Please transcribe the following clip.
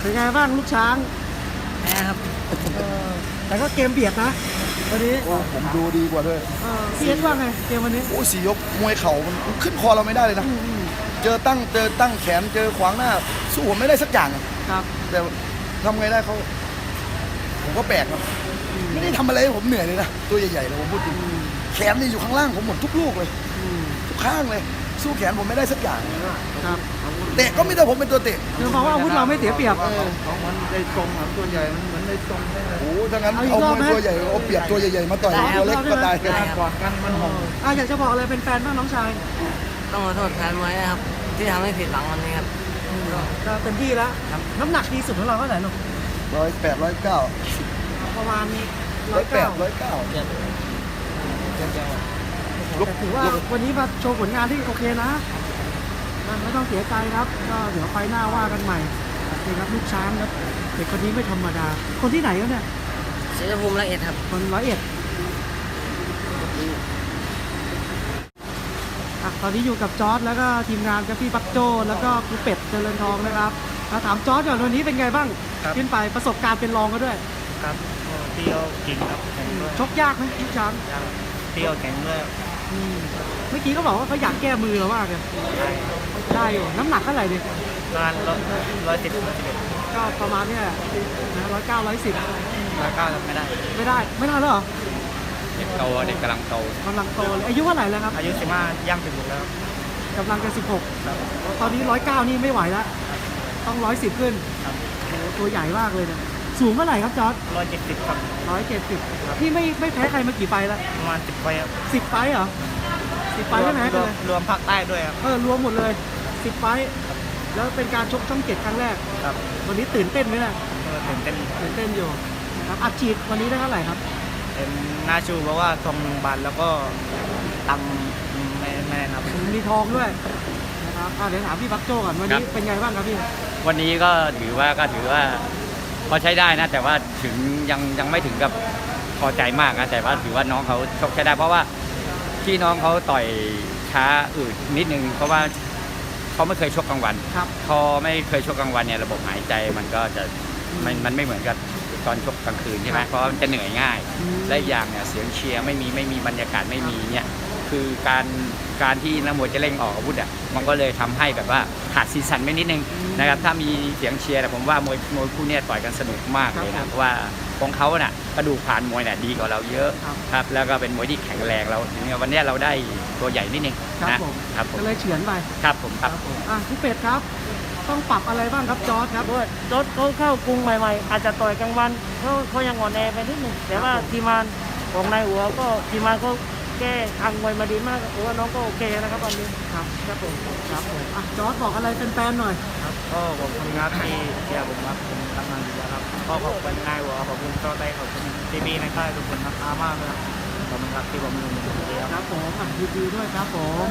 เป็นไงบ้างลูกช้างแพ้ครับ เออแต่ก็เกมเบียดนะวันนี้โอ้ผมดูดีกว่าด้วยเออพี่เอสว่าไงเกมวันนี้ โอ้ยสี่ยกมวยเข่ามันขึ้นคอเราไม่ได้เลยนะอืมอืมเจอตั้งเจอตั้งแขนเจอขวางหน้า สู้ผมไม่ได้สักอย่างอะครับแต่ทำไงได้เขาผมก็แปลกนะไม่ได้ทำอะไรให้ผมเหนื่อยเลยนะตัวใหญ่ๆเลยผมพูดจริงแขนนี่อยู่ข้างล่างผมหมดทุกลูกเลยอืมทุกข้างเลย สู้แขนผมไม่ได้สักอย่างครับเตะก็ไม่ได้ผมเป็นตัวเตะคือมองว่าอาวุธเราไม่เสียเปรียบ ของมันได้ตรงครับตัวใหญ่มันเหมือนได้ตรงได้เลยโอ้ถ้างั้นเอาอีกเอารอบมวยไหม ตัวใหญ่เอาเปรียบตัวใหญ่ๆมาต่อยได้ครับตัวเล็กก็ได้ได้กอดกันมันหอมอะอยากจะบอกอะไรเป็นแฟนบ้างน้องชายต้องขอโทษแฟนมวยนะครับ ที่ทำให้ผิดหวังวันนี้ครับ ก็เต็มที่แล้วน้ำหนักดีสุดของเราเท่าไหร่ลูกร้อยแปดร้อยเก้าประมาณร้ร้ออยยแปเก้าดร้อยเก้าลุก แต่ถือว่าลุกวันนี้มาโชว์ผลงานที่โอเคนะมันไม่ต้องเสียใจครับ ก็เดี๋ยวไฟหน้าว่ากันใหม่โอเคครับลูกช้างครับเด็กคนนี้ไม่ธรรมดา คนที่ไหนครับเนี่ยเสียภูมิละเอียดครับ คนร้อยเอ็ดอะตอนนี้อยู่กับจอร์ดแล้วก็ทีมงานกับพี่ปักโจแล้วก็ครูเป็ดเจริญทองนะครับมาถามจอร์ดก่อนวันนี้เป็นไงบ้างครับขึ้นไปประสบการณ์เป็นรองก็ด้วย ครับเที่ยวเก่งครับแข็งด้วยชกยากไหมลูกช้างเที่ยวแข็งด้วยอืม เมื่อกี้ก็บอกว่าเขาอยากแก้มือเรามากเลยได้อยู่น้ำหนักเท่าไหร่ดิประมาณร้อยร้อยสิบร้อยสิบเอ็ดก็ประมาณเนี้ยนะร้อยเก้าร้อยสิบร้อยเก้าทำไม่ได้ไม่ได้ไม่ได้แล้วเหรอเด็กโตเด็กกำลังโตกำลังโตเลยอายุเท่าไหร่แล้วครับอายุสิบห้าย่างสิบหกแล้วกำลังจะสิบหกครับตอนนี้ร้อยเก้านี่ไม่ไหวแล้วต้องร้อยสิบขึ้นครับโอ้โหตัวใหญ่มากเลยเนี่ย สูงเท่าไหร่ครับจอร์ดร้อยเจ็ดสิบครับ ร้อยเจ็ดสิบพี่ไม่ไม่แพ้ใครมากี่ไฟล์แล้วประมาณสิบไปครับสิบไฟล์เหรอสิบไฟล์ไม่แพ้รกันวมเลยรวมภาคใต้ด้วยครับ เออรวมหมดเลยสิบไฟล์แล้วเป็นการชกช่องเจ็ดครั้งแรก ครับวันนี้ตื่นเต้นไหมล่ะเออตื่นเต้นตื่นเต้นอยู่นะครับอัดฉีดวันนี้ได้เท่าไหร่ครับเป็นนาชูเพราะว่าทองหนึ่งบาทแล้วก็ตังค์ไม่ไม่ได้นับ มีทองด้วยนะครับอะเดี๋ยวถามพี่บักโจก่อนวันนี้เป็นไงบ้างครับพี่ วันนี้ก็ถือว่าก็ถือว่า พอใช้ได้นะ แต่ว่าถึงยังยังไม่ถึงกับพอใจมากนะแต่ว่าถือว่าน้องเขาชกใช้ได้ เพราะว่าที่น้องเขาต่อยช้าอืดนิดนึง เพราะว่าเขาไม่เคยชกกลางวันครับ พอไม่เคยชกกลางวันเนี่ยระบบหายใจมันก็จะมันมันไม่เหมือนกับตอนชกกลางคืนใช่ไหมเพราะว่ามันจะเหนื่อยง่าย อืม และอีกอย่างเนี่ยเสียงเชียร์ไม่มีไม่มีบรรยากาศไม่มีเนี่ย คือการการที่นักมวยจะเร่งออกอาวุธอะมันก็เลยทำให้แบบว่าขาดสีสันไปนิดนึงนะครับถ้ามีเสียงเชียร์เนี่ยผมว่ามวยมวยคู่เนี้ต่อยกันสนุกมากเลยนะเพราะว่าของเขาน่ะกระดูกผ่านมวยน่ะดีกว่าเราเยอะครับครับแล้วก็เป็นมวยที่แข็งแรงเราเนี่ยวันเนี้ยเราได้ตัวใหญ่นิดนึงครับนะผมครับผมก็เลยเฉือนไปครับผมครับผมอะพี่เป็ดครับต้องปรับอะไรบ้างครับจอร์ดครับด้วยรถเขาเข้ากรุงใหม่ๆ อาจจะต่อยกลางวันเขาเขายังอ่อนแอไปนิดหนึงแต่ว่าทีมงานของนายหัวก็ทีมงานเขา แก้ทางมวยมาดีมากถือว่าน้องก็โอเคนะครับวันนี้ครับครับผมครับผมอะจอร์ดบอกอะไรเป็นแฟนๆหน่อยครับก็ขอบคุณครับที่เชียร์ผมครับผมทำงานดีแล้วครับก็ขอบคุณนายหัวขอบคุณเจ้าได้ขอบคุณทีบีในค่ายทุกคนครับอามากเลยครับขอบคุณครับที่ผมอยู่ในทีมครับครับผมอะยินดีด้วยครับผม